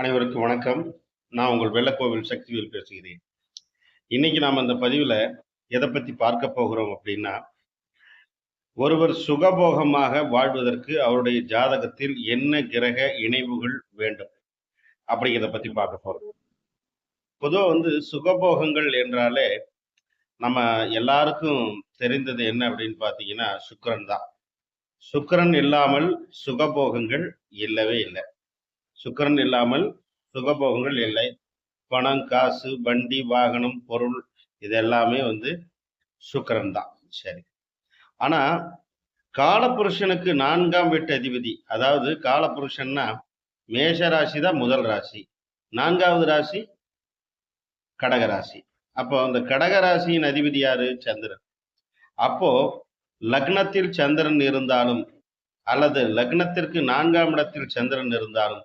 அனைவருக்கும் வணக்கம். நான் உங்கள் வெள்ளக்கோவில் சக்திவேல் பேசுகிறேன். இன்னைக்கு நாம் அந்த பதிவில் எதை பற்றி பார்க்க போகிறோம் அப்படின்னா ஒருவர் சுகபோகமாக வாழ்வதற்கு அவருடைய ஜாதகத்தில் என்ன கிரக இணைவுகள் வேண்டும் அப்படிங்கிறத பற்றி பார்க்க போகிறோம் பொதுவாக வந்து சுகபோகங்கள் என்றாலே நம்ம எல்லாருக்கும் தெரிந்தது என்ன அப்படின்னு பார்த்தீங்கன்னா சுக்கரன் தான். சுக்கிரன் இல்லாமல் சுகபோகங்கள் இல்லவே இல்லை. சுக்கிரன் இல்லாமல் சுகபோகங்கள் இல்லை. பணம் காசு வண்டி வாகனம் பொருள் இது எல்லாமே வந்து சுக்கிரன் தான். சரி. ஆனா காலபுருஷனுக்கு நான்காம் வீட்டு அதிபதி அதாவது காலபுருஷன்னா மேஷ ராசி தான் முதல் ராசி. நான்காவது ராசி கடக ராசி. அப்போ அந்த கடக ராசியின் அதிபதி யாரு? சந்திரன். அப்போ லக்னத்தில் சந்திரன் இருந்தாலும் அல்லது லக்னத்திற்கு நான்காம் இடத்தில் சந்திரன் இருந்தாலும்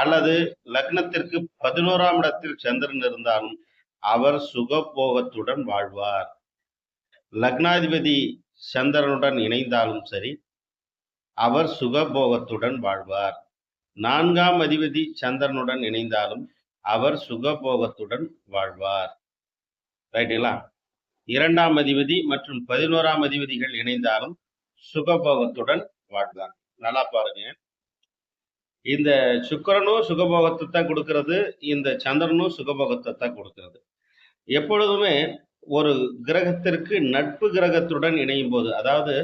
அல்லது லக்னத்திற்கு பதினோராம் இடத்தில் சந்திரன் இருந்தாலும் அவர் சுகபோகத்துடன் வாழ்வார். லக்னாதிபதி சந்திரனுடன் இணைந்தாலும் சரி அவர் சுகபோகத்துடன் வாழ்வார். நான்காம் அதிபதி சந்திரனுடன் இணைந்தாலும் அவர் சுகபோகத்துடன் வாழ்வார். ரைட்டுங்களா இரண்டாம் அதிபதி மற்றும் பதினோராம் அதிபதிகள் இணைந்தாலும் சுகபோகத்துடன் வாழ்வார். நல்லா பாருங்க. இந்த சுக்கிரனும் சுகபோகத்தை தான் கொடுக்கறது இந்த சந்திரனும் சுகபோகத்தை தான் கொடுக்கறது. எப்பொழுதுமே ஒரு கிரகத்திற்கு நட்பு கிரகத்துடன் இணையும் போது அதாவது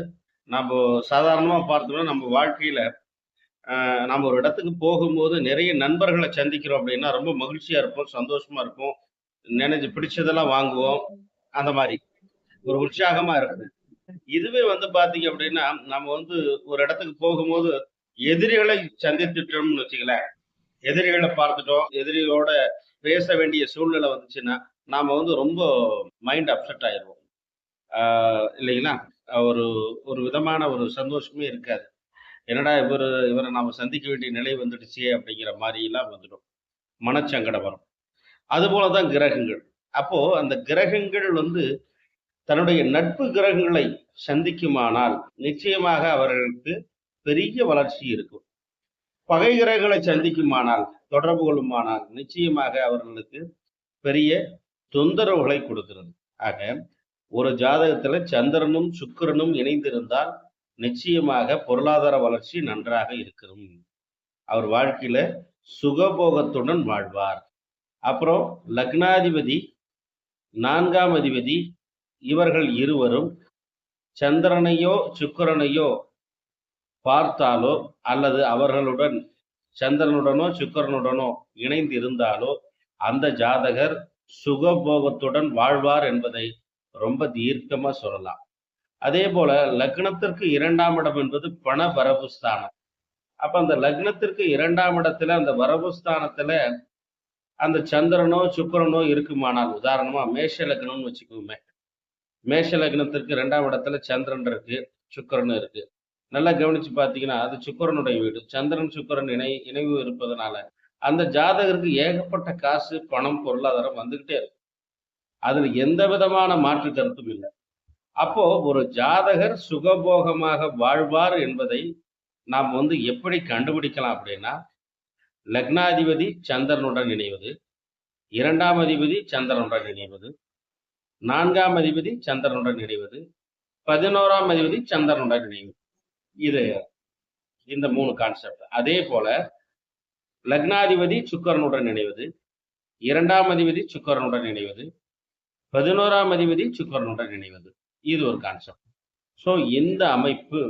நம்ம சாதாரணமாக பார்த்தோம்னா நம்ம வாழ்க்கையில் நம்ம ஒரு இடத்துக்கு போகும்போது நிறைய நண்பர்களை சந்திக்கிறோம் அப்படின்னா ரொம்ப மகிழ்ச்சியாக இருப்போம் சந்தோஷமாக இருப்போம் நினைஞ்சு பிடிச்சதெல்லாம் வாங்குவோம் அந்த மாதிரி. ஒரு உற்சாகமாக இருக்குது. இதுவே வந்து பார்த்தீங்க அப்படின்னா நம்ம வந்து ஒரு இடத்துக்கு போகும்போது எதிரிகளை சந்தித்துட்டோம்னு வச்சுங்களேன் எதிரிகளை பார்த்துட்டோம். எதிரிகளோட பேச வேண்டிய சூழ்நிலை வந்துச்சுன்னா நாம வந்து ரொம்ப மைண்ட் அப்செட் ஆயிடுவோம். இல்லைங்களா? ஒரு ஒரு விதமான ஒரு சந்தோஷமே இருக்காது. என்னடா இவர் இவரை நாம சந்திக்க வேண்டிய நிலை வந்துடுச்சே அப்படிங்கிற மாதிரி எல்லாம் வந்துடும். மனச்சங்கடம் வரும். அதுபோலதான் கிரகங்கள். அப்போ அந்த கிரகங்கள் வந்து தன்னுடைய நட்பு கிரகங்களை சந்திக்குமானால் நிச்சயமாக அவர்களுக்கு பெரிய வளர்ச்சி இருக்கும். பகை கிரகங்களை சந்திக்குமானால் தொடர்பு கொள்ளுமானால் நிச்சயமாக அவர்களுக்கு பெரிய தொந்தரவுகளை கொடுக்கிறது. ஆக ஒரு ஜாதகத்துல சந்திரனும் சுக்கிரனும் இணைந்திருந்தால் நிச்சயமாக பொருளாதார வளர்ச்சி நன்றாக இருக்கும். அவர் வாழ்க்கையில சுகபோகத்துடன் வாழ்வார். அப்புறம் லக்னாதிபதி நான்காம் அதிபதி இவர்கள் இருவரும் சந்திரனையோ சுக்கிரனையோ பார்த்தாலோ அல்லது அவர்களுடன் சந்திரனுடனோ சுக்கிரனுடனோ இணைந்து இருந்தாலோ அந்த ஜாதகர் சுகபோகத்துடன் வாழ்வார் என்பதை ரொம்ப தீர்க்கமா சொல்லலாம். அதே போல லக்னத்திற்கு இரண்டாம் இடம் என்பது பண வரவு ஸ்தானம். அப்ப அந்த லக்னத்திற்கு இரண்டாம் இடத்துல அந்த வரவு ஸ்தானத்துல அந்த சந்திரனோ சுக்கிரனோ இருக்குமானால் உதாரணமா மேஷ லக்னம்னு வச்சுக்கோமே. மேஷ லக்னத்திற்கு இரண்டாம் இடத்துல சந்திரன் இருக்கு சுக்கரன் இருக்கு. நல்லா கவனிச்சு பார்த்தீங்கன்னா அது சுக்கிரனுடைய வீடு. சந்திரன் சுக்கிரன் இணை இணைவு இருப்பதனால அந்த ஜாதகருக்கு ஏகப்பட்ட காசு பணம் பொருளாதாரம் வந்துகிட்டே இருக்கும். அதுல எந்த விதமான மாற்று கருத்தும் இல்லை. அப்போ ஒரு ஜாதகர் சுகபோகமாக வாழ்வார் என்பதை நாம் வந்து எப்படி கண்டுபிடிக்கலாம் அப்படின்னா லக்னாதிபதி சந்திரனுடன் இணைவது இரண்டாம் அதிபதி சந்திரனுடன் இணைவது நான்காம் அதிபதி சந்திரனுடன் இணைவது பதினோராம் அதிபதி சந்திரனுடன் இணைவது. இது இந்த மூணு கான்செப்ட் அதே போல லக்னாதிபதி சுக்கரனுடன் இணைவது இரண்டாம் அதிபதி சுக்கரனுடன் இணைவது பதினோராம் அதிபதி சுக்கரனுடன் இணைவது. இது ஒரு கான்செப்ட் ஸோ இந்த அமைப்பு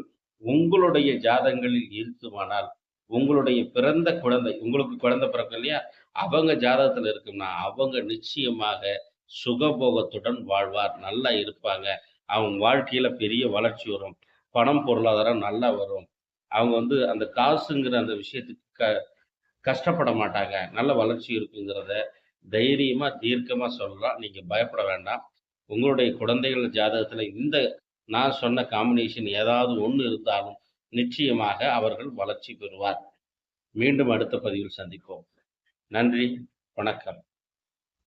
உங்களுடைய ஜாதகங்களில் இருக்குமானால் உங்களுடைய பிறந்த குழந்தை உங்களுக்கு குழந்தை பிறக்கும் இல்லையா? அவங்க ஜாதகத்துல இருக்கும்னா அவங்க நிச்சயமாக சுகபோகத்துடன் வாழ்வார் நல்லா இருப்பாங்க. அவங்க வாழ்க்கையில பெரிய வளர்ச்சி வரும். பணம் பொருளாதாரம் நல்லா வரும். அவங்க வந்து அந்த காசுங்கிற அந்த விஷயத்துக்கு க கஷ்டப்பட மாட்டாங்க. நல்ல வளர்ச்சி இருக்குங்கிறத தைரியமாக தீர்க்கமாக சொல்லலாம். நீங்கள் பயப்பட வேண்டாம். உங்களுடைய குழந்தைகள் ஜாதகத்தில் இந்த நான் சொன்ன காம்பினேஷன் ஏதாவது ஒன்று இருந்தாலும் நிச்சயமாக அவர்கள் வளர்ச்சி பெறுவார். மீண்டும் அடுத்த பதிவில் சந்திப்போம். நன்றி. வணக்கம்.